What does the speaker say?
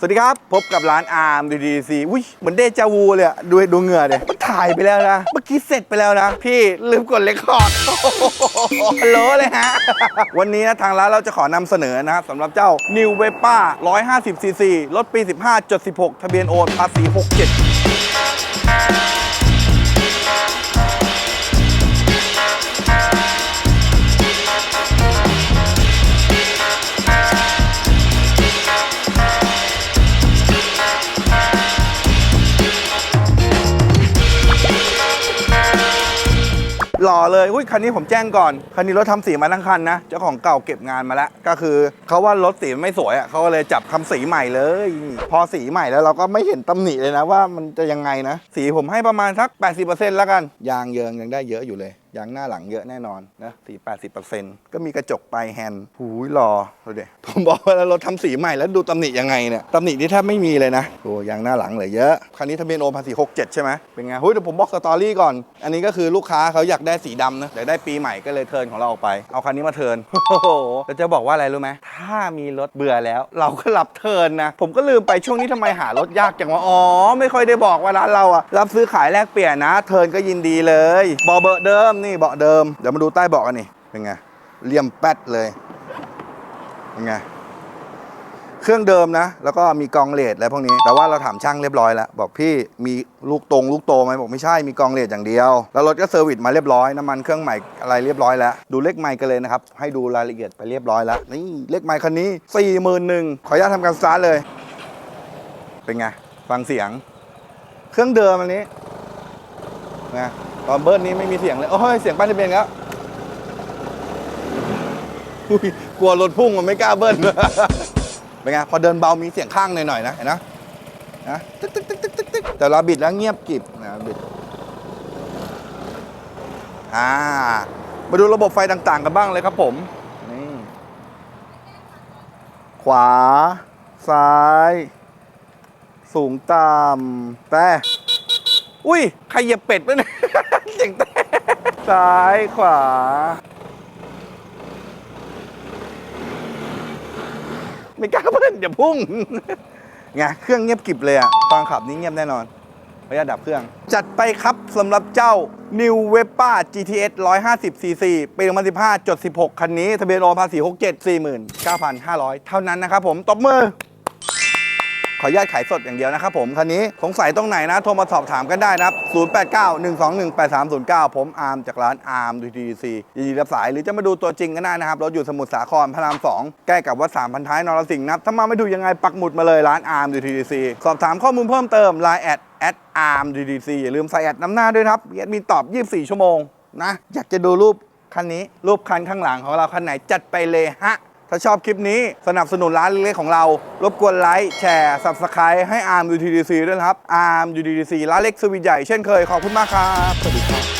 สวัสดีครับ พบกับร้านอาร์มดีดีซีอุ้ยเหมือนเดจาวูเลยอะดูดูเหงื่อเนี่ยมันถ่ายไปแล้วนะ เมื่อกี้เสร็จไปแล้วนะ พี่ลืมกดเลคคอร์ดฮัลโหลเลยฮะ วันนี้นะทางร้านเราจะขอนำเสนอนะครับสำหรับเจ้า New v e p a 150 cc รถปี 15.16 ทะเบียนโอนภาษี 67 หล่อเลยอุ้ยคันนี้ผมแจ้งก่อน คันนี้รถทำสีมาทั้งคันนะ เจ้าของเก่าเก็บงานมาแล้ว ก็คือเขาว่ารถสีไม่สวยอะเขาก็เลยจับทำสีใหม่เลย พอสีใหม่แล้วเราก็ไม่เห็นตำหนิเลยนะว่ามันจะยังไงนะ สีผมให้ประมาณสัก 80%แล้วกัน ยางเยิงยังได้เยอะอยู่เลย ยางหน้าหลังเยอะแน่นอนนะสี80%ก็มีกระจกไปแฮนด์หูยหล่อดูดิผมบอกว่าแล้วรถทำสีใหม่แล้วดูตำหนิยังไงเนี่ยตำหนินี่แทบไม่มีเลยนะโอ้ยางหน้าหลังเหลือเยอะคันนี้ทะเบียนโอภาษี67ใช่ไหมเป็นไงหุ้ยเดี๋ยวผมบอกสตอรี่ก่อน อันนี้ก็คือลูกค้าเขาอยากได้สดำนะอยากได้ปีใหม่ก็เลยเทิร์นของเราออกไป เอาคันนี้มาเทิร์นโอ้โหแล้วจะบอกว่าอะไรรู้ไหมถ้ามีรถเบื่อแล้ว เราก็รับเทิร์นนะ ผมก็ลืมไปช่วงนี้ทำไมหารถยากจังวะอ๋อไม่ค่อยได้บอกว่าร้านเราอะรับซื้อขายแลกเปลี่ยนนะ เทิร์นก็ยินดีเลยเบาะเบอร์เดิมนี่เบาะเดิมเดี๋ยวมาดูใต้เบาะกันนี่เป็นไงเลี่ยมแป๊ดเลยเป็นไง เครื่องเดิมนะ แล้วก็มีกองเลดอะไรพวกนี้ แต่ว่าเราถามช่างเรียบร้อยแล้ว บอกพี่มีลูกตรงลูกโตไหมบอกไม่ใช่มีกองเลดอย่างเดียว แล้วรถก็เซอร์วิสมาเรียบร้อยน้ำมันเครื่องใหม่อะไรเรียบร้อยแล้ว ดูเลขไมค์กันเลยนะครับ ให้ดูรายละเอียดไปเรียบร้อยแล้วนี่เลขไมค์คันนี้4ี่หมื่นหนึ่งขออนุญาตทำการสตาร์ทเลย เป็นไงฟังเสียง เครื่องเดิมอันนี้นะตอนเบิร์ดนี้ไม่มีเสียงเลยโอ้ยเสียงป้ายทะเบียนแล้วกลัวรถพุ่งมันไม่กล้าเบิ้ล เป็นไงพอเดินเบามีเสียงข้างหน่อยๆนะเห็นนะนะตึ๊กตึ๊กตึ๊กตึ๊กตึ๊กแต่เราบิดแล้วเงียบกริบนะบิดอ่ามาดูระบบไฟต่างๆกันบ้างเลยครับผมนี่ขวา ซ้าย สูงต่ำแต่อุ้ยใครเหยียบเป็ดไปเนี่ยเสียงแต่ซ้ายขวา ไม่กล้าเบิ้ลอย่าพุ่งไงเครื่องเงียบกริบเลยอะตอนขับนี้เงียบแน่นอนพยาดับเครื่อง จัดไปครับสำหรับเจ้า New v e p a GTS 150 cc ปี 2015 จด 16 คันนี้ ทะเบียนโอนภาษี67 49,500 เท่านั้นนะครับผม ตบมือ ขออนุญาตขายสดอย่างเดียวนะครับผมคันนี้สงสัยตรงไหนนะโทรมาสอบถามกันได้นะครับ 0891218309 ผมอาร์มจากร้านอาร์มดีดีซียินดีรับสายหรือจะมาดูตัวจริงก็ได้นะครับรถอยู่สมุทรสาครพระราม2ใกล้กับวัดสามพันท้ายนรสิงห์นะครับถ้ามาไม่ดูยังไงปักหมุดมาเลยร้านอาร์มดีดีซีสอบถามข้อมูลเพิ่มเติม Line แอดแอดอาร์มดีดีซีอย่าลืมใส่แอดน้ำหน้าด้วยครับแอดมีตอบ 24 ชั่วโมงนะอยากจะดูรูปคันนี้รูปคันข้างหลังของเราคันไหนจัดไปเลยฮะ ถ้าชอบคลิปนี้สนับสนุนร้านเล็กๆของเรา รบกวนไลค์แชร์ Subscribe ให้ ARM UTDC ด้วยนะครับ ARM UTDC ร้านเล็กสวีใหญ่เช่นเคยขอบคุณมากครับสวัสดีครับ